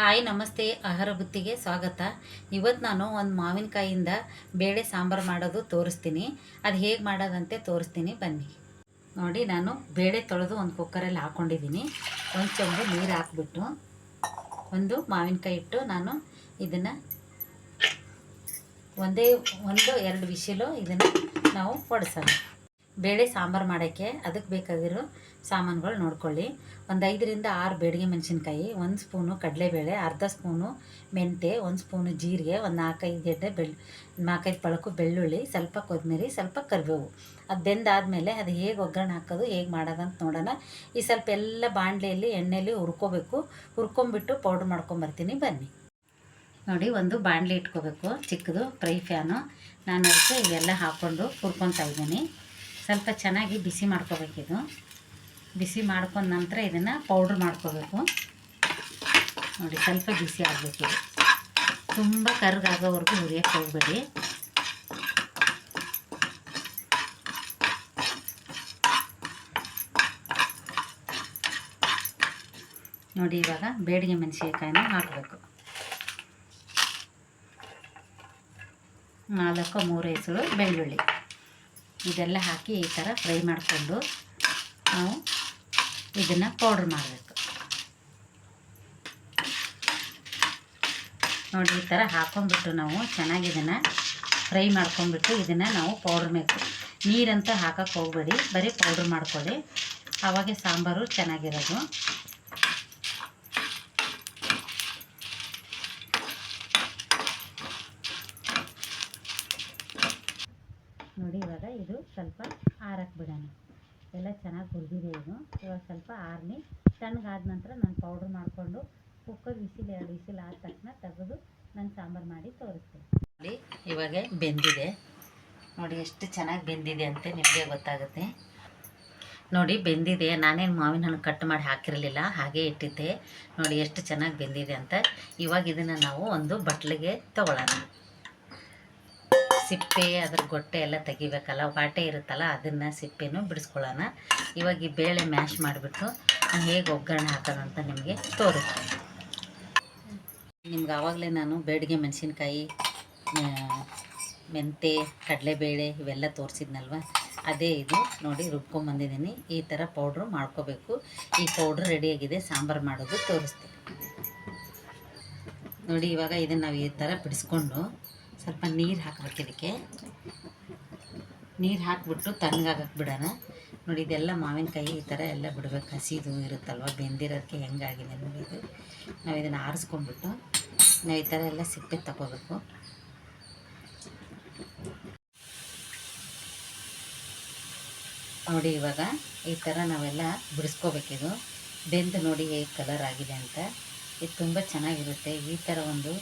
Hi, ನಮಸ್ತೆ, ಆಹಾರ ಬುತ್ತಿಗೆ ಸ್ವಾಗತ. ಇವತ್ತು ನಾನು ಒಂದು ಮಾವಿನಕಾಯಿಂದ ಬೇಳೆ ಸಾಂಬಾರು ಮಾಡೋದು ತೋರಿಸ್ತೀನಿ. ಅದು ಹೇಗೆ ಮಾಡೋದಂತೆ ತೋರಿಸ್ತೀನಿ, ಬನ್ನಿ. ನೋಡಿ, ನಾನು ಬೇಳೆ ತೊಳೆದು ಒಂದು ಕುಕ್ಕರಲ್ಲಿ ಹಾಕ್ಕೊಂಡಿದ್ದೀನಿ ಒಂದು ಚೊಂಬು ನೀರು ಹಾಕ್ಬಿಟ್ಟು ಒಂದು ಮಾವಿನಕಾಯಿ ಇಟ್ಟು ನಾನು ಇದನ್ನು ಒಂದೇ, ಒಂದು, ಎರಡು ವಿಶಿಲು ಇದನ್ನು ನಾವು ಹೊಡ್ಸೋಣ ಬೇಳೆ ಸಾಂಬಾರು ಮಾಡೋಕ್ಕೆ ಅದಕ್ಕೆ ಬೇಕಾಗಿರೋ ಸಾಮಾನುಗಳು ನೋಡ್ಕೊಳ್ಳಿ. ಒಂದು ಐದರಿಂದ ಆರು ಬೇಡಿಗೆ ಮೆಣಸಿನ್ಕಾಯಿ, ಒಂದು ಸ್ಪೂನು ಕಡಲೆಬೇಳೆ, ಅರ್ಧ ಸ್ಪೂನು ಮೆಂತೆ, ಒಂದು ಸ್ಪೂನು ಜೀರಿಗೆ, ಒಂದು ನಾಲ್ಕೈದು ಗೆಡ್ಡೆ ಬೆಳ್, ನಾಲ್ಕೈದು ಪಳಕು ಬೆಳ್ಳುಳ್ಳಿ, ಸ್ವಲ್ಪ ಕೊತ್ತಂಬರಿ ಸ್ವಲ್ಪ ಕರಿಬೇವು. ಅದು ಬೆಂದಾದಮೇಲೆ ಅದು ಹೇಗೆ ಒಗ್ಗರಣೆ ಹಾಕೋದು, ಹೇಗೆ ಮಾಡೋದಂತ ನೋಡೋಣ. ಈ ಸ್ವಲ್ಪ ಎಲ್ಲ ಬಾಣಲೆಯಲ್ಲಿ ಎಣ್ಣೆಯಲ್ಲಿ ಹುರ್ಕೋಬೇಕು. ಹುರ್ಕೊಂಬಿಟ್ಟು ಪೌಡ್ರ್ ಮಾಡ್ಕೊಂಬರ್ತೀನಿ ಬನ್ನಿ. ನೋಡಿ, ಒಂದು ಬಾಣಲೆ ಇಟ್ಕೋಬೇಕು. ಚಿಕ್ಕದು ಫ್ರೈ ಫ್ಯಾನು. ನಾನು ಅದಕ್ಕೆ ಇವೆಲ್ಲ ಹಾಕ್ಕೊಂಡು ಹುರ್ಕೊತಾ ಇದ್ದೀನಿ. ಸ್ವಲ್ಪ ಚೆನ್ನಾಗಿ ಬಿಸಿ ಮಾಡ್ಕೋಬೇಕಿದು ಬಿಸಿ ಮಾಡ್ಕೊಂಡ ನಂತರ ಇದನ್ನು ಪೌಡ್ರ್ ಮಾಡ್ಕೋಬೇಕು. ನೋಡಿ, ಸ್ವಲ್ಪ ಬಿಸಿ ಆಗಬೇಕು. ತುಂಬ ಕರ್ಗಾಗೋವರೆಗೂ ಹುರಿಯೋಕ್ಕೆ ಹೋಗ್ಬೇಡಿ. ನೋಡಿ, ಇವಾಗ ಬೇಡಿಗೆ ಮೆಣಸಿನಕಾಯಿನ ಹಾಕಬೇಕು. ನಾಲ್ಕು ಮೂರು ಹೆಸರು ಬೆಳ್ಳುಳ್ಳಿ. ಇದೆಲ್ಲ ಹಾಕಿ ಈ ಥರ ಫ್ರೈ ಮಾಡಿಕೊಂಡು ನಾವು ಇದನ್ನು ಪೌಡ್ರ್ ಮಾಡಬೇಕು. ನೋಡಿ, ಈ ಥರ ಹಾಕೊಂಡ್ಬಿಟ್ಟು ನಾವು ಚೆನ್ನಾಗಿ ಇದನ್ನು ಫ್ರೈ ಮಾಡ್ಕೊಂಡ್ಬಿಟ್ಟು ಇದನ್ನು ನಾವು ಪೌಡ್ರ್ ಬೇಕು ನೀರಂತ ಹಾಕಕ್ಕೆ ಹೋಗಬೇಡಿ, ಬರೀ ಪೌಡ್ರ್ ಮಾಡ್ಕೊಳ್ಳಿ. ಆವಾಗೆ ಸಾಂಬಾರು ಚೆನ್ನಾಗಿರೋದು ನೋಡಿ ಇವಾಗ ಇದು ಸ್ವಲ್ಪ ಆರಕ್ಕೆ ಬಿಡೋಣ. ಎಲ್ಲ ಚೆನ್ನಾಗಿ ಹುರಿದಿದೆ ಇದು. ಇವಾಗ ಸ್ವಲ್ಪ ಆರ್ನಿ ತಣ್ಣಗಾದ ನಂತರ ನಾನು ಪೌಡ್ರ್ ಮಾಡಿಕೊಂಡು ಕುಕ್ಕರ್ ವಿಸಿಲ್ ಎರಡು ವಿಸಿಲ್ ಆದ ತಕ್ಷಣ ತೆಗೆದು ನಾನು ಸಾಂಬಾರು ಮಾಡಿ ತೋರಿಸ್ತೀನಿ. ನೋಡಿ ಇವಾಗ ಬೆಂದಿದೆ. ನೋಡಿ ಎಷ್ಟು ಚೆನ್ನಾಗಿ ಬೆಂದಿದೆ ಅಂತ ನಿಮಗೆ ಗೊತ್ತಾಗುತ್ತೆ. ನೋಡಿ ಬೆಂದಿದೆ. ನಾನೇನು ಮಾವಿನ ಹಣ್ಣು ಕಟ್ ಮಾಡಿ ಹಾಕಿರಲಿಲ್ಲ, ಹಾಗೆ ಇಟ್ಟಿದ್ದೆ. ನೋಡಿ ಎಷ್ಟು ಚೆನ್ನಾಗಿ ಬೆಂದಿದೆ ಅಂತ. ಇವಾಗ ಇದನ್ನು ನಾವು ಒಂದು ಬಟ್ಲಿಗೆ ತಗೊಳ್ಳೋಣ. ಸಿಪ್ಪೆ ಅದ್ರ ಗೊಟ್ಟೆ ಎಲ್ಲ ತೆಗಿಬೇಕಲ್ಲ, ವಾಟೆ ಇರುತ್ತಲ್ಲ ಅದನ್ನು ಸಿಪ್ಪೆನೂ ಬಿಡಿಸ್ಕೊಳ್ಳೋಣ. ಇವಾಗ ಈ ಬೇಳೆ ಮ್ಯಾಶ್ ಮಾಡಿಬಿಟ್ಟು ಹೇಗೆ ಒಗ್ಗರಣೆ ಹಾಕೋದಂತ ನಿಮಗೆ ತೋರಿಸ್ತೀನಿ. ನಿಮ್ಗೆ ಆವಾಗಲೇ ನಾನು ಬೇಡಿಗೆ ಮೆಣಸಿನ್ಕಾಯಿ ಮೆಂತೆ, ಕಡಲೆಬೇಳೆ ಇವೆಲ್ಲ ತೋರಿಸಿದ್ನಲ್ವ? ಅದೇ ಇದು ನೋಡಿ ರುಬ್ಕೊಂಬಂದಿದ್ದೀನಿ. ಈ ಥರ ಪೌಡ್ರ್ ಮಾಡ್ಕೋಬೇಕು. ಈ ಪೌಡ್ರ್ ರೆಡಿಯಾಗಿದೆ ಸಾಂಬಾರು ಮಾಡೋದು ತೋರಿಸ್ತೀನಿ. ನೋಡಿ ಇವಾಗ ಇದನ್ನು ನಾವು ಈ ಥರ ಬಿಡಿಸ್ಕೊಂಡು ಸ್ವಲ್ಪ ನೀರು ಹಾಕ್ಬೇಕು ಇದಕ್ಕೆ. ನೀರು ಹಾಕ್ಬಿಟ್ಟು ತಣ್ಣಗಾಗಕ್ಕೆ ಬಿಡೋಣ. ನೋಡಿ, ಇದೆಲ್ಲ ಮಾವಿನಕಾಯಿ ಈ ಥರ ಎಲ್ಲ ಬಿಡ್ಬೇಕು. ಹಸಿದು ಇರುತ್ತಲ್ವ, ಬೆಂದಿರೋದಕ್ಕೆ ಹೆಂಗಾಗಿದೆ ನೋಡಿ ಇದು. ನಾವು ಇದನ್ನು ಆರಿಸ್ಕೊಂಡ್ಬಿಟ್ಟು ನಾವು ಈ ಥರ ಎಲ್ಲ ಸಿಪ್ಪೆ ತಗೋಬೇಕು. ನೋಡಿ, ಇವಾಗ ಈ ಥರ ನಾವೆಲ್ಲ ಬಿಡಿಸ್ಕೋಬೇಕಿದು ಬೆಂದು ನೋಡಿ ಹೇಗೆ ಕಲರ್ ಆಗಿದೆ ಅಂತ. ಇದು ತುಂಬ ಚೆನ್ನಾಗಿರುತ್ತೆ. ಈ ಥರ ಒಂದು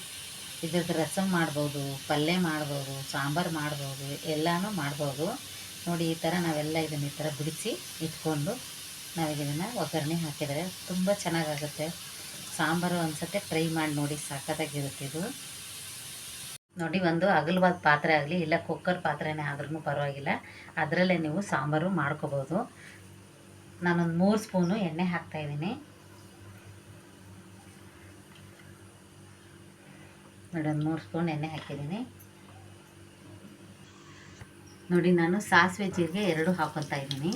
ಇದ್ರದ್ದು ರಸಂ ಮಾಡ್ಬೋದು, ಪಲ್ಯ ಮಾಡ್ಬೋದು, ಸಾಂಬಾರು ಮಾಡ್ಬೋದು, ಎಲ್ಲನೂ ಮಾಡ್ಬೋದು. ನೋಡಿ, ಈ ಥರ ನಾವೆಲ್ಲ ಇದನ್ನು ಈ ಥರ ಬಿಡಿಸಿ ಇಟ್ಕೊಂಡು ನಾವೀಗ ಇದನ್ನು ಒಗ್ಗರಣೆ ಹಾಕಿದರೆ ತುಂಬ ಚೆನ್ನಾಗಾಗುತ್ತೆ. ಸಾಂಬಾರು ಅನ್ಸುತ್ತೆ ಫ್ರೈ ಮಾಡಿ ನೋಡಿ ಸಾಕತ್ತಾಗಿರುತ್ತೆ ಇದು. ನೋಡಿ, ಒಂದು ಅಗಲವಾದ ಪಾತ್ರೆ ಆಗಲಿ, ಇಲ್ಲ ಕುಕ್ಕರ್ ಪಾತ್ರೆನೇ ಆದ್ರೂ ಪರವಾಗಿಲ್ಲ. ಅದರಲ್ಲೇ ನೀವು ಸಾಂಬಾರು ಮಾಡ್ಕೋಬೋದು. ನಾನೊಂದು ಮೂರು ಸ್ಪೂನು ಎಣ್ಣೆ ಹಾಕ್ತಾಯಿದ್ದೀನಿ ನೋಡಿ ಒಂದು ಮೂರು ಸ್ಪೂನ್ ಎಣ್ಣೆ ಹಾಕಿದ್ದೀನಿ. ನೋಡಿ, ನಾನು ಸಾಸಿವೆ ಜೀರಿಗೆ ಎರಡು ಹಾಕೊತಾ ಇದ್ದೀನಿ.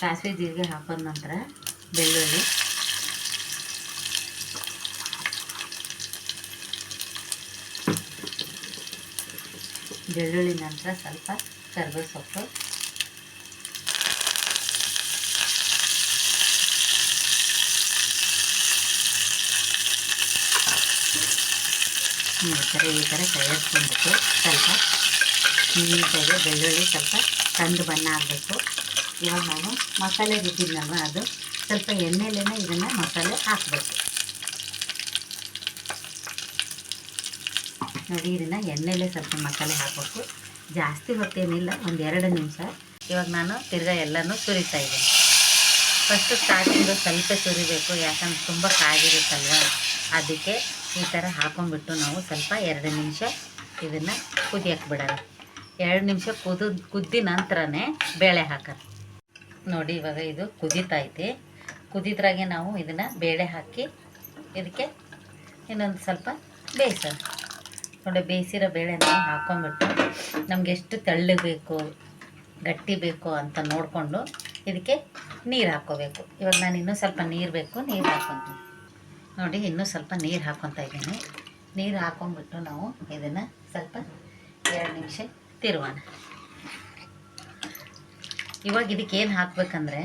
ಸಾಸಿವೆ ಜೀರಿಗೆ ಹಾಕೊಂಡ ನಂತರ ಬೆಳ್ಳುಳ್ಳಿ. ಬೆಳ್ಳುಳ್ಳಿ ನಂತರ ಸ್ವಲ್ಪ ಕರ್ಬೇವು ಸೊಪ್ಪು. ಈ ಥರ ಈ ಥರ ತಯಾರಿಸ್ಕೊಂಡ್ಬಿಟ್ಟು ಸ್ವಲ್ಪ ನೀಟಾಗಿ ಬೆಳ್ಳುಳ್ಳಿ ಸ್ವಲ್ಪ ಕಂದು ಬಣ್ಣ ಆಗಬೇಕು ಇವಾಗ ನಾನು ಮಸಾಲೆ ರುಬ್ಬಿದ್ನಲ್ವ ಅದು ಸ್ವಲ್ಪ ಎಣ್ಣೆಲೇ ಇದನ್ನು ಮಸಾಲೆ ಹಾಕಬೇಕು. ನೋಡಿ ಇದನ್ನು ಎಣ್ಣೆಲೇ ಸ್ವಲ್ಪ ಮಸಾಲೆ ಹಾಕಬೇಕು ಜಾಸ್ತಿ ಹೊತ್ತೇನಿಲ್ಲ ಒಂದು ಎರಡು ನಿಮಿಷ. ಇವಾಗ ನಾನು ತಿರ್ಗಾ ಎಲ್ಲನೂ ಸುರಿತಾ ಇದ್ದೀನಿ. ಫಸ್ಟು ಸ್ಟಾರ್ಟಿಂಗು ಸ್ವಲ್ಪ ಸುರಿಬೇಕು, ಯಾಕಂದ್ರೆ ತುಂಬ ಕಾಗಿರುತ್ತಲ್ವ ಅದಕ್ಕೆ ಈ ಥರ ಹಾಕೊಂಡ್ಬಿಟ್ಟು ನಾವು ಸ್ವಲ್ಪ ಎರಡು ನಿಮಿಷ ಇದನ್ನು ಕುದಿಯಕ್ಕೆ ಬಿಡೋಣ. ಎರಡು ನಿಮಿಷ ಕುದು, ಕುದ್ದಿ ನಂತರನೇ ಬೇಳೆ ಹಾಕೋದು ನೋಡಿ ಇವಾಗ ಇದು ಕುದೀತೈತಿ ಕುದಿದ್ರಾಗೆ ನಾವು ಇದನ್ನು ಬೇಳೆ ಹಾಕಿ ಇದಕ್ಕೆ ಇನ್ನೊಂದು ಸ್ವಲ್ಪ ಬೇಯಿಸೋಣ. ನೋಡಿ ಬೇಯಿಸಿರೋ ಬೇಳೆನ ಹಾಕೊಂಡ್ಬಿಟ್ಟು ನಮ್ಗೆ ಎಷ್ಟು ತಳ್ಳಬೇಕು ಬೇಕು, ಗಟ್ಟಿ ಬೇಕು ಅಂತ ನೋಡಿಕೊಂಡು ಇದಕ್ಕೆ ನೀರು ಹಾಕ್ಕೋಬೇಕು. ಇವಾಗ ನಾನು ಇನ್ನೂ ಸ್ವಲ್ಪ ನೀರು ಬೇಕು, ನೀರು ಹಾಕ್ಕೊತೀನಿ. ನೋಡಿ, ಇನ್ನೂ ಸ್ವಲ್ಪ ನೀರು ಹಾಕ್ಕೊತಾ ಇದ್ದೀನಿ. ನೀರು ಹಾಕೊಂಡ್ಬಿಟ್ಟು ನಾವು ಇದನ್ನು ಸ್ವಲ್ಪ ಎರಡು ನಿಮಿಷ ತಿರುವಣ ಇವಾಗ ಇದಕ್ಕೆ ಏನು ಹಾಕ್ಬೇಕಂದ್ರೆ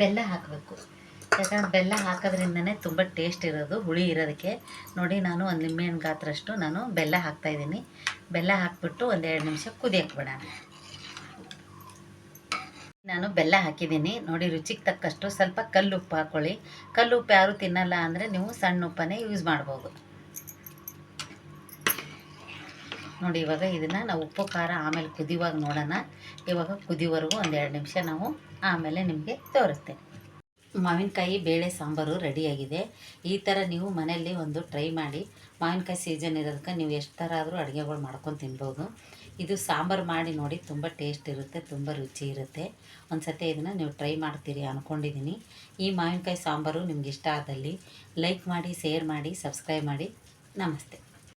ಬೆಲ್ಲ ಹಾಕಬೇಕು. ಯಾಕಂದ್ರೆ ಬೆಲ್ಲ ಹಾಕೋದ್ರಿಂದನೇ ತುಂಬ ಟೇಸ್ಟ್ ಇರೋದು, ಹುಳಿ ಇರೋದಕ್ಕೆ. ನೋಡಿ, ನಾನು ಒಂದು ನಿಂಬೆಹಣ್ಣು ಗಾತ್ರಷ್ಟು ನಾನು ಬೆಲ್ಲ ಹಾಕ್ತಾಯಿದ್ದೀನಿ ಬೆಲ್ಲ ಹಾಕ್ಬಿಟ್ಟು ಒಂದೆರಡು ನಿಮಿಷ ಕುದಿಯಕ್ಕೆ ಬಿಡೋಣ. ನಾನು ಬೆಲ್ಲ ಹಾಕಿದ್ದೀನಿ. ನೋಡಿ, ರುಚಿಗೆ ತಕ್ಕಷ್ಟು ಸ್ವಲ್ಪ ಕಲ್ಲು ಉಪ್ಪು ಹಾಕ್ಕೊಳ್ಳಿ ಕಲ್ಲುಪ್ಪು ಯಾರು ತಿನ್ನಲ್ಲ ಅಂದರೆ ನೀವು ಸಣ್ಣ ಉಪ್ಪನ್ನೇ ಯೂಸ್ ಮಾಡ್ಬೋದು. ನೋಡಿ, ಇವಾಗ ಇದನ್ನು ನಾವು ಉಪ್ಪು, ಖಾರ, ಆಮೇಲೆ ಕುದಿಯುವಾಗ ನೋಡೋಣ. ಇವಾಗ ಕುದಿಯೋವರೆಗೂ ಒಂದೆರಡು ನಿಮಿಷ ನಾವು ಆಮೇಲೆ ನಿಮಗೆ ತೋರಿಸ್ತೇನೆ. ಮಾವಿನಕಾಯಿ, ಬೇಳೆ, ಸಾಂಬಾರು ರೆಡಿಯಾಗಿದೆ ಈ ಥರ ನೀವು ಮನೆಯಲ್ಲಿ ಒಂದು ಟ್ರೈ ಮಾಡಿ. ಮಾವಿನಕಾಯಿ ಸೀಸನ್ ಇರೋದಕ್ಕೆ ನೀವು ಎಷ್ಟು ಥರ ಆದರೂ ಅಡುಗೆಗಳು ಮಾಡ್ಕೊಂಡು ತಿನ್ಬೋದು. ಇದು ಸಾಂಬಾರು ಮಾಡಿ ನೋಡಿ ತುಂಬ ಟೇಸ್ಟ್ ಇರುತ್ತೆ, ತುಂಬ ರುಚಿ ಇರುತ್ತೆ. ಒಂದು ಸತಿ ಇದನ್ನು ನೀವು ಟ್ರೈ ಮಾಡ್ತೀರಿ ಅಂದ್ಕೊಂಡಿದ್ದೀನಿ ಈ ಮಾವಿನಕಾಯಿ ಸಾಂಬಾರು ನಿಮ್ಗೆ ಇಷ್ಟ ಆದಲ್ಲಿ ಲೈಕ್ ಮಾಡಿ, ಶೇರ್ ಮಾಡಿ, ಸಬ್ಸ್ಕ್ರೈಬ್ ಮಾಡಿ. ನಮಸ್ತೆ.